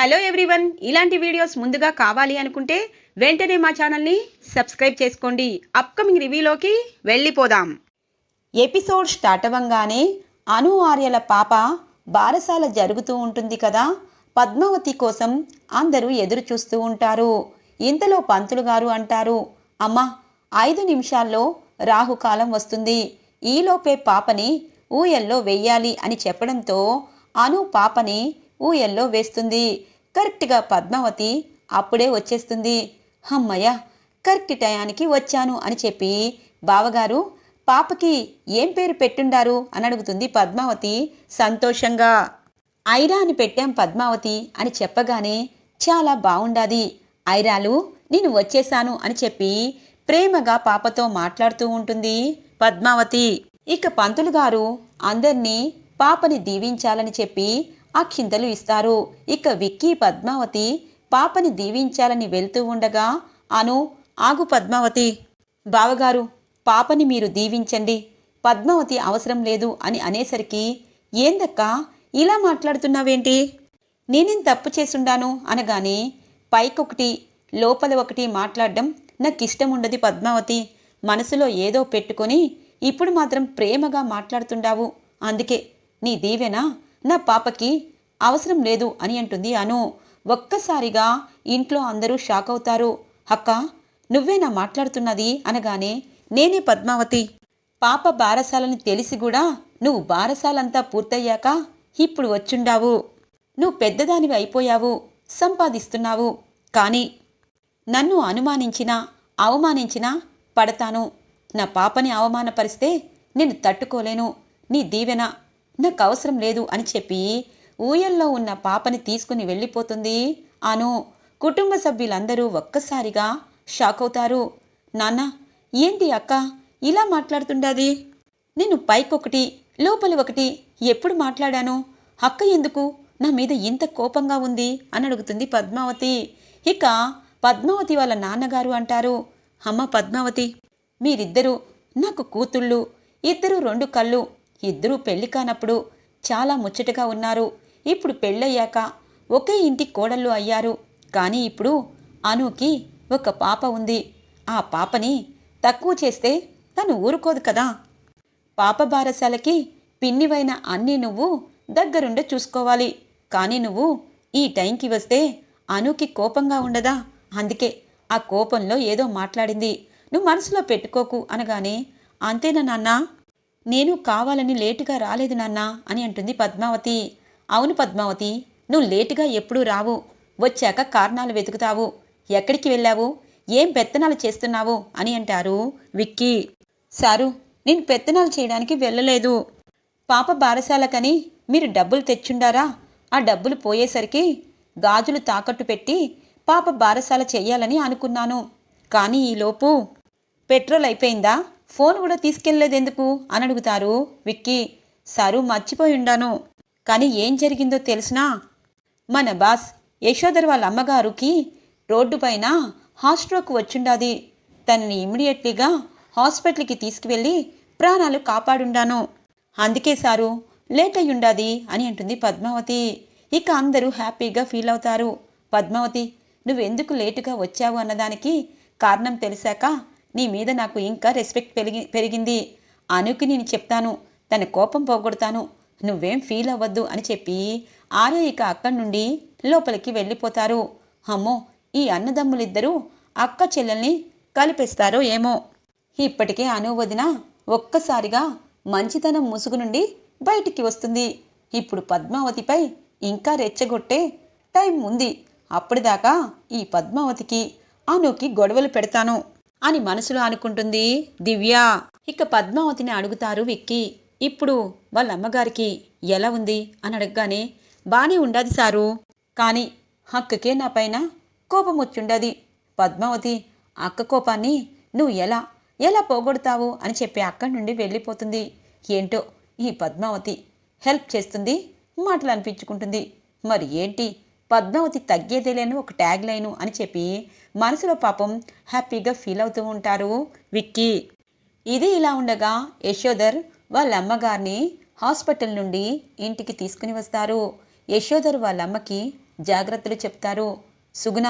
Hello everyone ఇలాంటి videos ముందుగా కావాలి అనుకుంటే వెంటనే మా ఛానల్ని సబ్స్క్రైబ్ చేసుకోండి. అప్కమింగ్ రివ్యూలోకి వెళ్ళిపోదాం. ఎపిసోడ్ స్టార్ట్ అవ్వంగానే అను ఆర్యల పాప బారసాల జరుగుతూ ఉంటుంది కదా? పద్మావతి కోసం అందరూ ఎదురు చూస్తూ ఉంటారు. ఇంతలో పంతులు గారు అంటారు అమ్మా ఐదు నిమిషాల్లో రాహుకాలం వస్తుంది. ఈలోపే పాపని ఊయల్లో వెయ్యాలి అని చెప్పడంతో అను పాపని ఊయల్లో వేస్తుంది. కరెక్ట్గా పద్మావతి అప్పుడే వచ్చేస్తుంది. అమ్మయ్య కరెక్ట్ టయానికి వచ్చాను అని చెప్పి బావగారు పాపకి ఏం పేరు పెట్టుండారు? అని అడుగుతుంది పద్మావతి సంతోషంగా. ఐరా అని పెట్టాం పద్మావతి అని చెప్పగానే చాలా బాగుండాది ఐరాలు నేను వచ్చేశాను అని చెప్పి ప్రేమగా పాపతో మాట్లాడుతూ ఉంటుంది పద్మావతి. ఇక పంతులు గారు అందరినీ పాపని దీవించాలని చెప్పి అక్షింతలు ఇస్తారు. ఇక విక్కీ పద్మావతి పాపని దీవించాలని వెళ్తూ ఉండగా అను ఆగు పద్మావతి. బావగారు పాపని మీరు దీవించండి. పద్మావతి అవసరం లేదు అని అనేసరికి ఏందక్కా ఇలా మాట్లాడుతున్నావేంటి? నేనేం తప్పు చేసుండాను? అనగానే పైకొకటి లోపల ఒకటి మాట్లాడడం నాకు ఇష్టం ఉండదు పద్మావతి. మనసులో ఏదో పెట్టుకొని ఇప్పుడు మాత్రం ప్రేమగా మాట్లాడుతుండావు. అందుకే నీ దీవెనా నా పాపకి అవసరం లేదు అని అంటుంది అను. ఒక్కసారిగా ఇంట్లో అందరూ షాక్ అవుతారు. అక్క నువ్వేనా మాట్లాడుతున్నది అనగానే నేనే పద్మావతి. పాప బారసాలని తెలిసి కూడా నువ్వు బారసాలంతా పూర్తయ్యాక ఇప్పుడు వచ్చుండావు. నువ్వు పెద్దదానివి అయిపోయావు సంపాదిస్తున్నావు. కానీ నన్ను అనుమానించినా అవమానించినా పడతాను. నా పాపని అవమానపరిస్తే నేను తట్టుకోలేను. నీ దీవెన నాకు అవసరం లేదు అని చెప్పి ఊయల్లో ఉన్న పాపని తీసుకుని వెళ్ళిపోతుంది. అను కుటుంబ సభ్యులందరూ ఒక్కసారిగా షాక్ అవుతారు. నాన్న ఏంటి అక్క? ఇలా మాట్లాడుతుండది? నేను పైకొకటి లోపలి ఒకటి ఎప్పుడు మాట్లాడాను? అక్క ఎందుకు? నా మీద ఇంత కోపంగా ఉంది అని అడుగుతుంది పద్మావతి. ఇక పద్మావతి వాళ్ళ నాన్నగారు అంటారు. అమ్మ పద్మావతి మీరిద్దరూ నాకు కూతుళ్ళు ఇద్దరు రెండు కళ్ళు ఇద్దరూ పెళ్ళి కానప్పుడు చాలా ముచ్చటగా ఉన్నారు. ఇప్పుడు పెళ్ళయ్యాక ఒకే ఇంటి కోడళ్ళు అయ్యారు. కానీ ఇప్పుడు అనుకి ఒక పాప ఉంది. ఆ పాపని తక్కువ చేస్తే తను ఊరుకోదు కదా. పాప బారసాలకి పిన్నివైన అన్నీ నువ్వు దగ్గరుండే చూసుకోవాలి. కానీ నువ్వు ఈ టైంకి వస్తే అనుకి కోపంగా ఉండదా? అందుకే ఆ కోపంలో ఏదో మాట్లాడింది. నువ్వు మనసులో పెట్టుకోకు అనగానే అంతేనా నాన్నా? నేను కావాలని లేటుగా రాలేదు నాన్నా అని అంటుంది పద్మావతి. అవును పద్మావతి నువ్వు లేటుగా ఎప్పుడూ రావు. వచ్చాక కారణాలు వెతుకుతావు. ఎక్కడికి వెళ్ళావు? ఏం పెత్తనాలు చేస్తున్నావు? అని అంటారు విక్కీ. సారు నేను పెత్తనాలు చేయడానికి వెళ్ళలేదు. పాప బారసాలకని మీరు డబ్బులు తెచ్చుండారా? ఆ డబ్బులు పోయేసరికి గాజులు తాకట్టు పెట్టి పాప బారసాల చెయ్యాలని అనుకున్నాను. కానీ ఈలోపు పెట్రోల్ అయిపోయిందా? ఫోన్ కూడా తీసుకెళ్ళేదెందుకు? అని అడుగుతారు విక్కీ. సారు మర్చిపోయి ఉండాను. కానీ ఏం జరిగిందో తెలిసినా మన బాస్ యశోధర్ వాళ్ళ అమ్మగారుకి రోడ్డు పైన హార్ట్ స్ట్రోక్ వచ్చిండాది. తనని ఇమ్మీడియట్లీగా హాస్పిటల్కి తీసుకువెళ్ళి ప్రాణాలు కాపాడుండాను. అందుకే సారు లేట్ అయ్యుండాది అని అంటుంది పద్మావతి. ఇక అందరూ హ్యాపీగా ఫీల్ అవుతారు. పద్మావతి నువ్వెందుకు లేటుగా వచ్చావు అన్నదానికి కారణం తెలిసాక నీ మీద నాకు ఇంకా రెస్పెక్ట్ పెరిగి పెరిగింది. అనుకి నేను చెప్తాను తన కోపం పోగొడతాను. నువ్వేం ఫీల్ అవ్వద్దు అని చెప్పి ఆర్య ఇక అక్కడి నుండి లోపలికి వెళ్ళిపోతారు. అమ్మో ఈ అన్నదమ్ములిద్దరూ అక్క చెల్లెల్ని కలిపేస్తారో ఏమో. ఇప్పటికే అను వదిన ఒక్కసారిగా మంచితనం ముసుగు నుండి బయటికి వస్తుంది. ఇప్పుడు పద్మావతిపై ఇంకా రెచ్చగొట్టే టైం ఉంది. అప్పటిదాకా ఈ పద్మావతికి అనుకి గొడవలు పెడతాను. అని మనసులో అనుకుంటుంది దివ్య. ఇక పద్మావతిని అడుగుతారు విక్కీ. ఇప్పుడు వాళ్ళ అమ్మగారికి ఎలా ఉంది? అని అడగగానే బానే ఉండదు సారు. కానీ అక్కకే నా పైన కోపం వచ్చుండది. పద్మావతి అక్క కోపాన్ని నువ్వు ఎలా ఎలా పోగొడతావు? అని చెప్పి అక్కడి నుండి వెళ్ళిపోతుంది. ఏంటో ఈ పద్మావతి హెల్ప్ చేస్తుంది మాటలు అనిపించుకుంటుంది. మరి ఏంటి? పద్మావతి తగ్గేదేలేను ఒక ట్యాగ్ లైను అని చెప్పి మనసులో పాపం హ్యాపీగా ఫీల్ అవుతూ ఉంటారు విక్కీ. ఇది ఇలా ఉండగా యశోధర్ వాళ్ళ అమ్మగారిని హాస్పిటల్ నుండి ఇంటికి తీసుకుని వస్తారు. యశోధర్ వాళ్ళ అమ్మకి జాగ్రత్తలు చెప్తారు. సుగుణ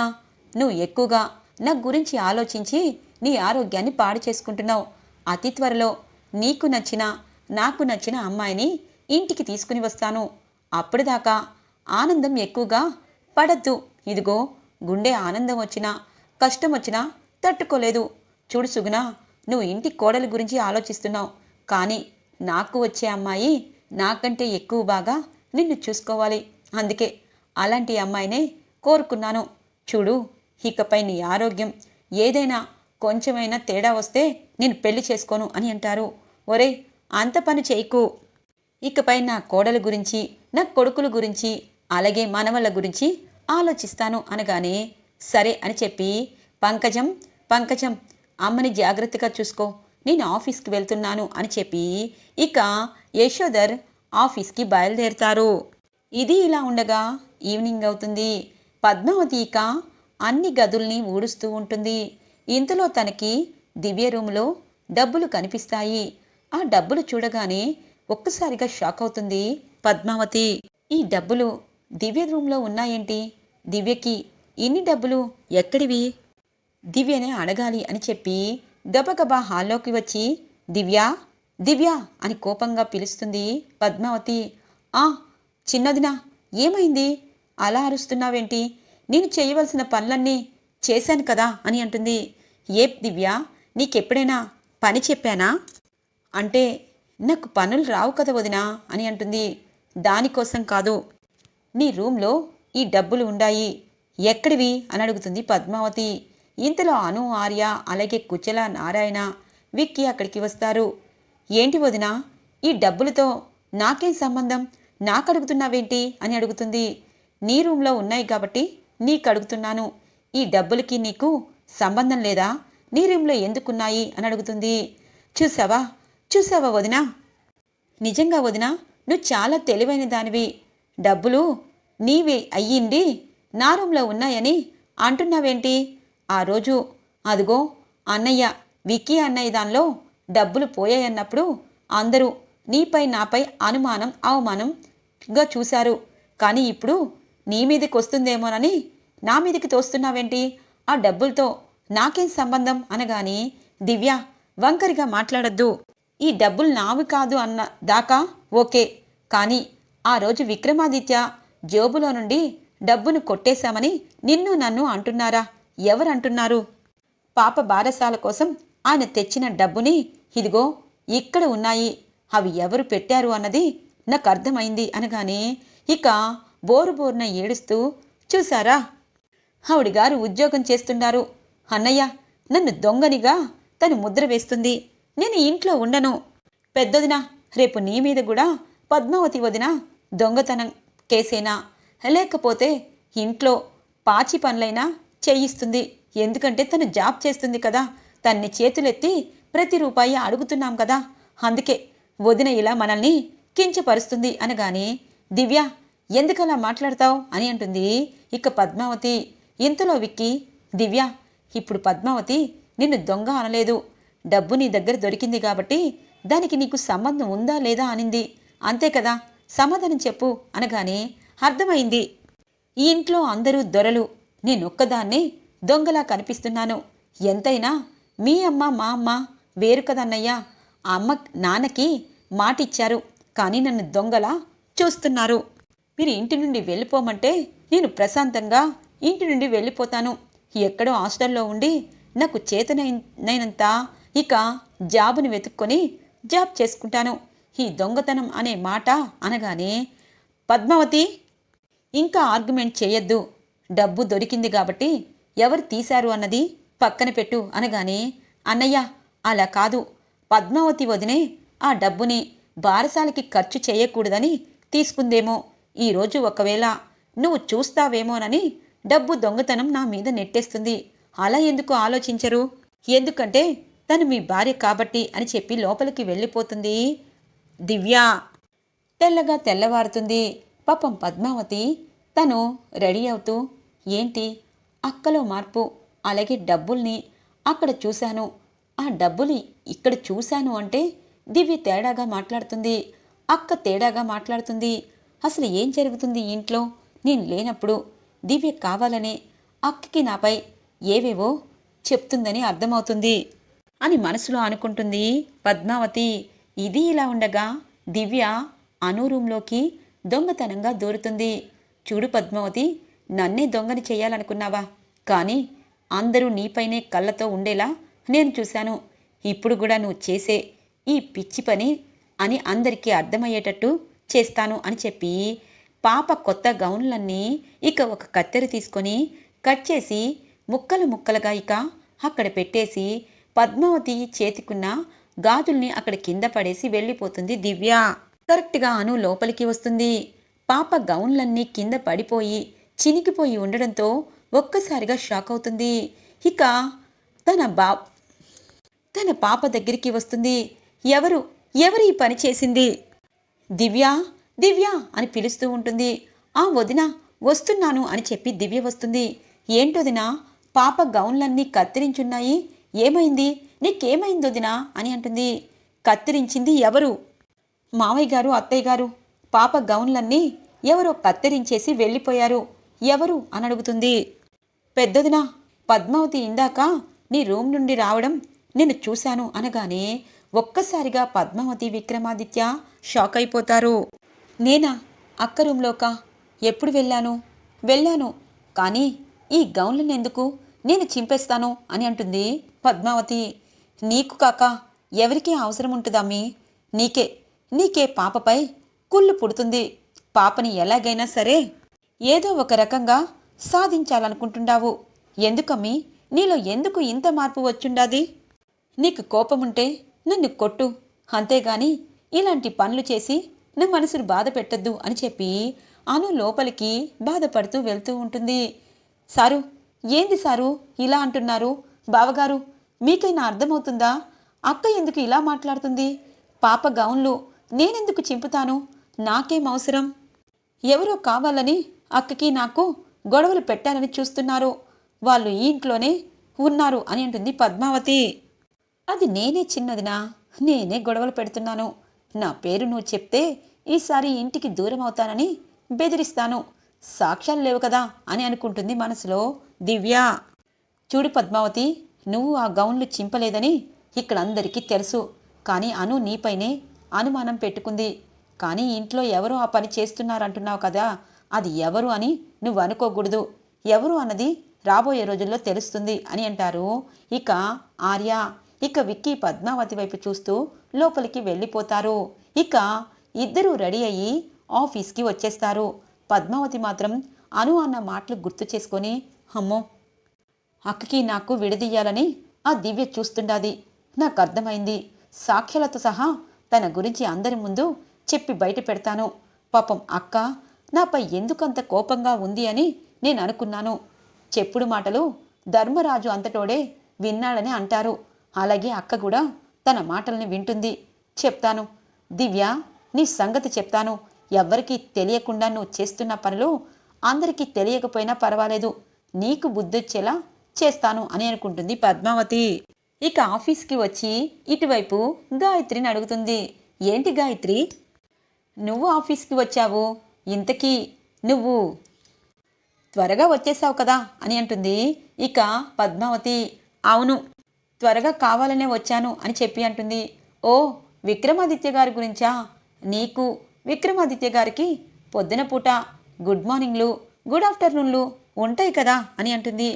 నువ్వు ఎక్కువగా నా గురించి ఆలోచించి నీ ఆరోగ్యాన్ని పాడు చేసుకుంటున్నావు. అతి త్వరలో నీకు నచ్చిన నాకు నచ్చిన అమ్మాయిని ఇంటికి తీసుకుని వస్తాను. అప్పటిదాకా ఆనందం ఎక్కువగా పడద్దు. ఇదిగో గుండె ఆనందం వచ్చినా కష్టం వచ్చినా తట్టుకోలేదు. చూడు సుగుణ నువ్వు ఇంటి కోడలి గురించి ఆలోచిస్తున్నావు. కానీ నాకు వచ్చే అమ్మాయి నాకంటే ఎక్కువ బాగా నిన్ను చూసుకోవాలి. అందుకే అలాంటి అమ్మాయినే కోరుకున్నాను. చూడు ఇకపై నీ ఆరోగ్యం ఏదైనా కొంచెమైనా తేడా వస్తే నేను పెళ్ళి చేసుకోను అని అంటారు. ఒరే అంత పని చేయకు. ఇకపై నా కోడల గురించి నా కొడుకుల గురించి అలాగే మనవళ్ళ గురించి ఆలోచిస్తాను అనగానే సరే అని చెప్పి పంకజం పంకజం అమ్మని జాగ్రత్తగా చూసుకో నేను ఆఫీస్కి వెళ్తున్నాను అని చెప్పి ఇక యశోధర్ ఆఫీస్కి బయలుదేరుతారు. ఇది ఇలా ఉండగా ఈవినింగ్ అవుతుంది. పద్మావతి ఇక అన్ని గదుల్ని ఊడుస్తూ ఉంటుంది. ఇంతలో తనకి దివ్య రూమ్లో డబ్బులు కనిపిస్తాయి. ఆ డబ్బులు చూడగానే ఒక్కసారిగా షాక్ అవుతుంది పద్మావతి. ఈ డబ్బులు దివ్య రూమ్లో ఉన్నాయేంటి? దివ్యకి ఇన్ని డబ్బులు ఎక్కడివి? దివ్యనే అడగాలి అని చెప్పి గబగబా హాల్లోకి వచ్చి దివ్య దివ్య అని కోపంగా పిలుస్తుంది పద్మావతి. ఆ చిన్నదినా ఏమైంది? అలా అరుస్తున్నావేంటి? నేను చేయవలసిన పనులన్నీ చేశాను కదా అని అంటుంది. ఏ దివ్య నీకెప్పుడైనా పని చెప్పానా? అంటే నాకు పనులు రావు కదా వదినా అని అంటుంది. దానికోసం కాదు. నీ రూమ్లో ఈ డబ్బులు ఉండాయి. ఎక్కడివి? అని అడుగుతుంది పద్మావతి. ఇంతలో అను ఆర్య అలాగే కుచల నారాయణ విక్కి అక్కడికి వస్తారు. ఏంటి వదిన? ఈ డబ్బులతో నాకేం సంబంధం? నాకు అడుగుతున్నావేంటి అని అడుగుతుంది. నీ రూమ్లో ఉన్నాయి కాబట్టి నీకు అడుగుతున్నాను ఈ డబ్బులకి నీకు సంబంధం లేదా? నీ రూమ్లో ఎందుకున్నాయి? అని అడుగుతుంది. చూసావా? చూసావా వదినా? నిజంగా వదినా నువ్వు చాలా తెలివైన దానివి. డబ్బులు నీవే అయ్యిండి నా రూమ్లో ఉన్నాయని అంటున్నావేంటి? ఆ రోజు అదిగో అన్నయ్య విక్కీ అన్నయ్య దానిలో డబ్బులు పోయాయన్నప్పుడు అందరూ నీపై నాపై అనుమానం అవమానంగా చూశారు. కానీ ఇప్పుడు నీ మీదకి వస్తుందేమోనని నా మీదకి తోస్తున్నావేంటి? ఆ డబ్బులతో నాకేం సంబంధం అనగాని దివ్య వంకరిగా మాట్లాడద్దు. ఈ డబ్బులు నావి కాదు అన్న దాకా ఓకే. కానీ ఆ రోజు విక్రమాదిత్య జోబులో నుండి డబ్బును కొట్టేశామని నిన్ను నన్ను అంటున్నారా? ఎవరు అంటున్నారు పాప బారసాల కోసం ఆయన తెచ్చిన డబ్బుని ఇదిగో ఇక్కడ ఉన్నాయి. అవి ఎవరు పెట్టారు అన్నది నాకు అర్థమైంది అనగానే ఇక బోరు బోరున ఏడుస్తూ చూసారా ఆవిడ గారు ఉద్యోగం చేస్తున్నారు. అన్నయ్య నన్ను దొంగనిగా తను ముద్ర వేస్తుంది. నేను ఇంట్లో ఉండను. పెద్దదిన రేపు నీ మీద కూడా పద్మావతి వదిన దొంగతనం కేసేనా? లేకపోతే ఇంట్లో పాచి పనులైనా చేయిస్తుంది. ఎందుకంటే తను జాబ్ చేస్తుంది కదా. తన్ని చేతులెత్తి ప్రతి రూపాయి అడుగుతున్నాం కదా. అందుకే వదిన ఇలా మనల్ని కించపరుస్తుంది అనగానే దివ్య ఎందుకలా మాట్లాడతావు అని అంటుంది. ఇక పద్మావతి ఇంతలో విక్కి దివ్య ఇప్పుడు పద్మావతి నిన్ను దొంగ అనలేదు. డబ్బు నీ దగ్గర దొరికింది కాబట్టి దానికి నీకు సంబంధం ఉందా లేదా అనింది. అంతే కదా? సమాధానం చెప్పు అనగానే అర్థమైంది. ఈ ఇంట్లో అందరూ దొరలు. నేనొక్కదాన్నే దొంగలా కనిపిస్తున్నాను. ఎంతైనా మీ అమ్మ మా అమ్మ వేరు కదన్నయ్యా ఆ అమ్మ నాన్నకి మాటిచ్చారు. కానీ నన్ను దొంగలా చూస్తున్నారు. మీరు ఇంటి నుండి వెళ్ళిపోమంటే నేను ప్రశాంతంగా ఇంటి నుండి వెళ్ళిపోతాను. ఎక్కడో హాస్టల్లో ఉండి నాకు చేతనైనంత ఇక జాబుని వెతుక్కొని జాబ్ చేసుకుంటాను. ఈ దొంగతనం అనే మాట అనగానే పద్మావతి ఇంకా ఆర్గ్యుమెంట్ చేయొద్దు. డబ్బు దొరికింది కాబట్టి ఎవరు తీశారు అన్నది పక్కన పెట్టు అనగానే అన్నయ్య అలా కాదు. పద్మావతి వదినే ఆ డబ్బుని బారసాలకి ఖర్చు చేయకూడదని తీసుకుందేమో. ఈరోజు ఒకవేళ నువ్వు చూస్తావేమోనని డబ్బు దొంగతనం నా మీద నెట్టేస్తుంది. అలా ఎందుకు ఆలోచించరు? ఎందుకంటే తను మీ భార్య కాబట్టి అని చెప్పి లోపలికి వెళ్ళిపోతుంది దివ్య. తెల్లగా తెల్లవారుతుంది. పాపం పద్మావతి తను రెడీ అవుతూ ఏంటి? అక్కలో మార్పు. అలాగే డబ్బుల్ని అక్కడ చూశాను. ఆ డబ్బులు ఇక్కడ చూశాను అంటే దివ్య తేడాగా మాట్లాడుతుంది. అక్క తేడాగా మాట్లాడుతుంది. అసలు ఏం జరుగుతుంది ఇంట్లో? నేను లేనప్పుడు దివ్య కావాలనే అక్కకి నాపై ఏవేవో చెప్తుందని అర్థమవుతుంది అని మనసులో అనుకుంటుంది పద్మావతి. ఇది ఇలా ఉండగా దివ్య అను రూంలోకి దొంగతనంగా దూరుతుంది. చూడు పద్మావతి నన్నే దొంగని చేయాలనుకున్నావా? కానీ అందరూ నీపైనే కళ్ళతో ఉండేలా నేను చూశాను. ఇప్పుడు కూడా నువ్వు చేసే ఈ పిచ్చి పని అని అందరికీ అర్థమయ్యేటట్టు చేస్తాను అని చెప్పి పాప కొత్త గౌన్లన్నీ ఇక ఒక కత్తెర తీసుకొని కట్ చేసి ముక్కలు ముక్కలుగా ఇక అక్కడ పెట్టేసి పద్మావతి చేతికున్న గాజుల్ని అక్కడ కింద పడేసి వెళ్ళిపోతుంది దివ్య. కరెక్ట్గా అను లోపలికి వస్తుంది. పాప గౌన్లన్నీ కింద పడిపోయి చినిగిపోయి ఉండడంతో ఒక్కసారిగా షాక్ అవుతుంది. ఇక తన బా తన పాప దగ్గరికి వస్తుంది. ఎవరు ఎవరు ఈ పని చేసింది? దివ్య దివ్య అని పిలుస్తూ ఉంటుంది. ఆ వదిన వస్తున్నాను అని చెప్పి దివ్య వస్తుంది. ఏంటొదినా పాప గౌన్లన్నీ కత్తిరించున్నాయి. ఏమైంది? నీకేమైంది వదినా? అని అంటుంది. కత్తిరించింది ఎవరు? మావయ్య గారు అత్తయ్య గారు పాప గౌన్లన్నీ ఎవరో కత్తిరించేసి వెళ్ళిపోయారు. ఎవరు? అని అడుగుతుంది. పెద్దదినా పద్మావతి ఇందాక నీ రూమ్ నుండి రావడం నేను చూశాను అనగానే ఒక్కసారిగా పద్మావతి విక్రమాదిత్య షాక్ అయిపోతారు. నేనా? అక్క రూమ్లోకా? ఎప్పుడు వెళ్ళాను? వెళ్ళాను. కానీ ఈ గౌన్లను ఎందుకు నేను చింపేస్తాను? అని అంటుంది పద్మావతి. నీకు కాక ఎవరికీ అవసరం ఉంటుందమ్మీ నీకే నీకే పాపపై కుళ్ళు పుడుతుంది. పాపని ఎలాగైనా సరే ఏదో ఒక రకంగా సాధించాలనుకుంటున్నావు ఎందుకమ్మీ? నీలో ఎందుకు ఇంత మార్పు వచ్చుండాది? నీకు కోపముంటే నన్ను కొట్టు. అంతేగాని ఇలాంటి పనులు చేసి నా మనసును బాధ పెట్టద్దు అని చెప్పి అను లోపలికి బాధపడుతూ వెళ్తూ ఉంటుంది. సారు ఏంది సారు ఇలా అంటున్నారు? బావగారు మీకైనా అర్థమవుతుందా? అక్క ఎందుకు ఇలా మాట్లాడుతుంది? పాప గౌన్లు నేనెందుకు చింపుతాను? నాకేం అవసరం? ఎవరో కావాలని అక్కకి నాకు గొడవలు పెట్టాలని చూస్తున్నారు. వాళ్ళు ఈ ఇంట్లోనే ఉన్నారు అని అంటుంది పద్మావతి. అది నేనే చిన్నదినా నేనే గొడవలు పెడుతున్నాను. నా పేరు నువ్వు చెప్తే ఈసారి ఇంటికి దూరం అవుతానని బెదిరిస్తాను. సాక్ష్యాలు లేవు కదా అని అనుకుంటుంది మనసులో దివ్య. చూడు పద్మావతి నువ్వు ఆ గౌన్లు చింపలేదని ఇక్కడ అందరికీ తెలుసు. కానీ అను నీపైనే అనుమానం పెట్టుకుంది. కానీ ఇంట్లో ఎవరు ఆ పని చేస్తున్నారంటున్నావు కదా? అది ఎవరు అని నువ్వు అనుకోకూడదు ఎవరు అన్నది రాబోయే రోజుల్లో తెలుస్తుంది అని అంటారు. ఇక ఆర్య. ఇక విక్కీ పద్మావతి వైపు చూస్తూ లోపలికి వెళ్ళిపోతారు. ఇక ఇద్దరూ రెడీ అయ్యి ఆఫీస్కి వచ్చేస్తారు. పద్మావతి మాత్రం అను అన్న మాటలు గుర్తు చేసుకొని అమ్మో అక్కకి నాకు విడదీయాలని ఆ దివ్య చూస్తుండాది. నాకు అర్థమైంది సాక్ష్యాలతో సహా తన గురించి అందరి ముందు చెప్పి బయట పెడతాను. పాపం అక్క నాపై ఎందుకంత కోపంగా ఉంది అని నేను అనుకున్నాను. చెప్పుడు మాటలు ధర్మరాజు అంతటోడే విన్నాడని అంటారు. అలాగే అక్క కూడా తన మాటల్ని వింటుంది. చెప్తాను. దివ్య నీ సంగతి చెప్తాను. ఎవ్వరికీ తెలియకుండా నువ్వు చేస్తున్న పనులు అందరికీ తెలియకపోయినా పర్వాలేదు. నీకు బుద్ధొచ్చేలా చేస్తాను అని అనుకుంటుంది పద్మావతి. ఇక ఆఫీస్కి వచ్చి ఇటువైపు గాయత్రిని అడుగుతుంది. ఏంటి గాయత్రి? నువ్వు ఆఫీస్కి వచ్చావు. ఇంతకీ నువ్వు త్వరగా వచ్చేసావు కదా అని అంటుంది. ఇక పద్మావతి అవును త్వరగా కావాలనే వచ్చాను అని చెప్పి అంటుంది. ఓ విక్రమాదిత్య గారి గురించా? నీకు విక్రమాదిత్య గారికి పొద్దున పూట గుడ్ మార్నింగ్లు గుడ్ ఆఫ్టర్నూన్లు ఉంటాయి కదా అని అంటుంది.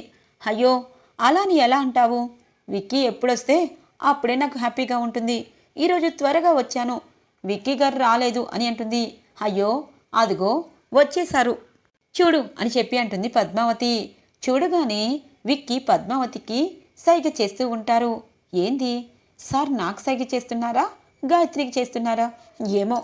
అయ్యో అలా నీ ఎలా అంటావు? విక్కీ ఎప్పుడొస్తే అప్పుడే నాకు హ్యాపీగా ఉంటుంది. ఈరోజు త్వరగా వచ్చాను. విక్కీ గారు రాలేదు అని అంటుంది. అయ్యో అదిగో వచ్చేశారు. చూడు అని చెప్పి అంటుంది పద్మావతి. చూడగానే విక్కీ పద్మావతికి సైగ చేస్తూ ఉంటారు. ఏంది? సార్ నాకు సైగ చేస్తున్నారా? గాయత్రికి చేస్తున్నారా? ఏమో.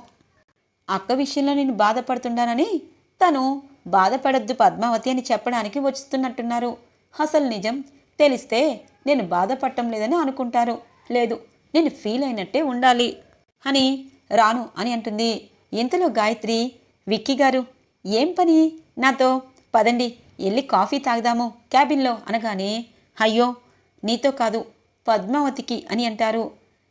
అక్క విషయంలో నేను బాధపడుతున్నానని తను బాధపడద్దు పద్మావతి అని చెప్పడానికి వస్తున్నట్టున్నారు అసలు నిజం? తెలిస్తే నేను బాధపడటం లేదని అనుకుంటారు. లేదు నేను ఫీల్ అయినట్టే ఉండాలి అని రాను అని అంటుంది. ఇంతలో గాయత్రి విక్కీ గారు ఏం పని? నాతో పదండి వెళ్ళి కాఫీ తాగుదాము క్యాబిన్లో అనగానే అయ్యో నీతో కాదు పద్మావతికి అని అంటారు.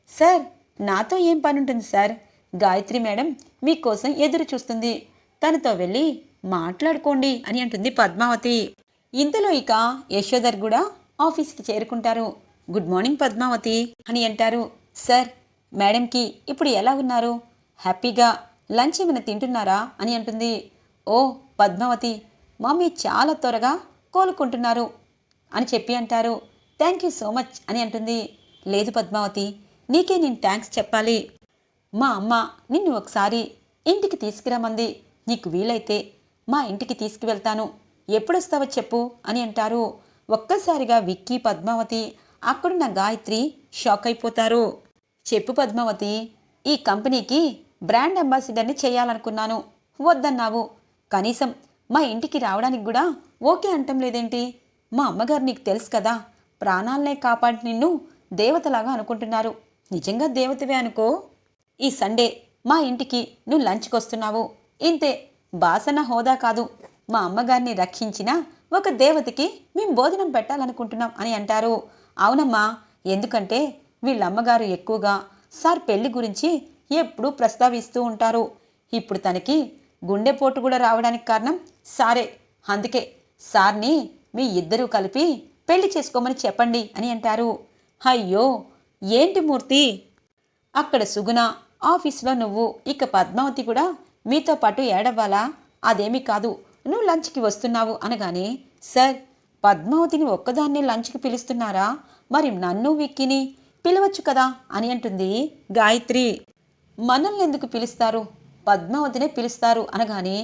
సార్ నాతో ఏం పని ఉంటుంది సార్? గాయత్రి మేడం మీకోసం ఎదురు చూస్తుంది తనతో వెళ్ళి మాట్లాడుకోండి అని అంటుంది పద్మావతి. ఇంతలో ఇక యశోధర్ కూడా ఆఫీస్కి చేరుకుంటారు. గుడ్ మార్నింగ్ పద్మావతి అని అంటారు. సార్ మేడంకి ఇప్పుడు ఎలా ఉన్నారు? హ్యాపీగా? లంచ్ ఏమైనా తింటున్నారా? అని అంటుంది. ఓ పద్మావతి మమ్మీ చాలా త్వరగా కోలుకుంటున్నారు అని చెప్పి అంటారు. థ్యాంక్ యూ సో మచ్ అని అంటుంది. లేదు పద్మావతి నీకే నేను థ్యాంక్స్ చెప్పాలి. మా అమ్మ నిన్ను ఒకసారి ఇంటికి తీసుకురామంది నీకు వీలైతే మా ఇంటికి తీసుకువెళ్తాను. ఎప్పుడొస్తావో చెప్పు అని అంటారు. ఒక్కసారిగా విక్కీ పద్మావతి అక్కడున్న గాయత్రి షాక్ అయిపోతారు. చెప్పు పద్మావతి ఈ కంపెనీకి బ్రాండ్ అంబాసిడర్ని చేయాలనుకున్నాను. వద్దన్నావు. కనీసం మా ఇంటికి రావడానికి కూడా ఓకే అంటం లేదేంటి? మా అమ్మగారు నీకు తెలుసు కదా ప్రాణాలనే కాపాడి నిన్ను దేవతలాగా అనుకుంటున్నారు. నిజంగా దేవతవే అనుకో. ఈ సండే మా ఇంటికి నువ్వు లంచ్కి వస్తున్నావు ఇంతే బాసన హోదా కాదు. మా అమ్మగారిని రక్షించిన ఒక దేవతకి మేము భోజనం పెట్టాలనుకుంటున్నాం అని అంటారు. అవునమ్మా ఎందుకంటే వీళ్ళమ్మగారు ఎక్కువగా సార్ పెళ్ళి గురించి ఎప్పుడూ ప్రస్తావిస్తూ ఉంటారు. ఇప్పుడు తనకి గుండెపోటు కూడా రావడానికి కారణం సారే. అందుకే సార్ని మీ ఇద్దరూ కలిపి పెళ్ళి చేసుకోమని చెప్పండి అని అంటారు. అయ్యో ఏంటి మూర్తి? అక్కడ సుగుణ ఆఫీస్లో నువ్వు ఇక పద్మావతి కూడా మీతో పాటు ఏడవ్వాలా? అదేమీ కాదు. నువ్వు లంచ్కి వస్తున్నావు అనగానే సార్ పద్మావతిని ఒక్కదాన్నే లంచ్కి పిలుస్తున్నారా? మరి నన్ను విక్కిని పిలవచ్చు కదా? అని అంటుంది గాయత్రి. మనల్ని ఎందుకు పిలుస్తారు? పద్మావతినే పిలుస్తారు అనగానే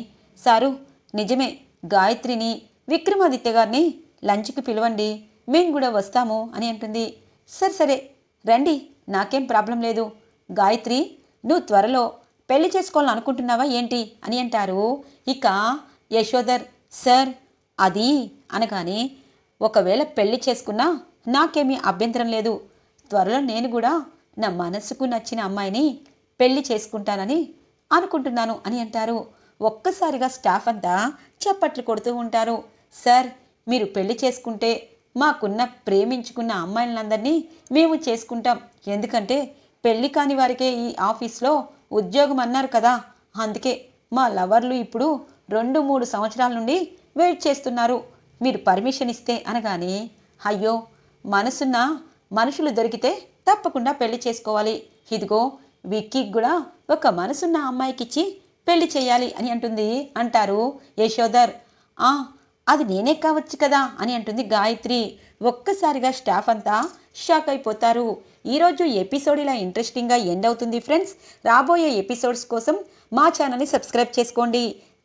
సారు నిజమే గాయత్రిని విక్రమాదిత్య గారిని లంచ్కి పిలవండి మేము కూడా వస్తాము అని అంటుంది. సరే సరే రండి నాకేం ప్రాబ్లం లేదు. గాయత్రి నువ్వు త్వరలో పెళ్ళి చేసుకోవాలనుకుంటున్నావా ఏంటి? అని అంటారు. ఇక యశోధర్ సార్ అది అనగానే ఒకవేళ పెళ్ళి చేసుకున్నా నాకేమీ అభ్యంతరం లేదు. త్వరలో నేను కూడా నా మనసుకు నచ్చిన అమ్మాయిని పెళ్ళి చేసుకుంటానని అనుకుంటున్నాను అని అంటారు. ఒక్కసారిగా స్టాఫ్ అంతా చప్పట్లు కొడుతూ ఉంటారు. సార్ మీరు పెళ్ళి చేసుకుంటే మాకున్న ప్రేమించుకున్న అమ్మాయిలందరినీ మేము చేసుకుంటాం. ఎందుకంటే పెళ్ళి కాని వారికే ఈ ఆఫీస్లో ఉద్యోగం అన్నారు కదా. అందుకే మా లవర్లు ఇప్పుడు రెండు మూడు సంవత్సరాల నుండి వెయిట్ చేస్తున్నారు. మీరు పర్మిషన్ ఇస్తే అనగానే అయ్యో మనసున్న మనుషులు దొరికితే తప్పకుండా పెళ్ళి చేసుకోవాలి. ఇదిగో విక్కీకి కూడా ఒక మనసున్న అమ్మాయికిచ్చి పెళ్ళి చేయాలి అని అంటుంది. అంటారు యశోధర్. ఆ అది నేనే కావచ్చు కదా అని అంటుంది గాయత్రి. ఒక్కసారిగా స్టాఫ్ అంతా షాక్ అయిపోతారు. ఈరోజు ఎపిసోడ్ ఇలా ఇంట్రెస్టింగ్గా ఎండ్ అవుతుంది ఫ్రెండ్స్. రాబోయే ఎపిసోడ్స్ కోసం మా ఛానల్ని సబ్స్క్రైబ్ చేసుకోండి.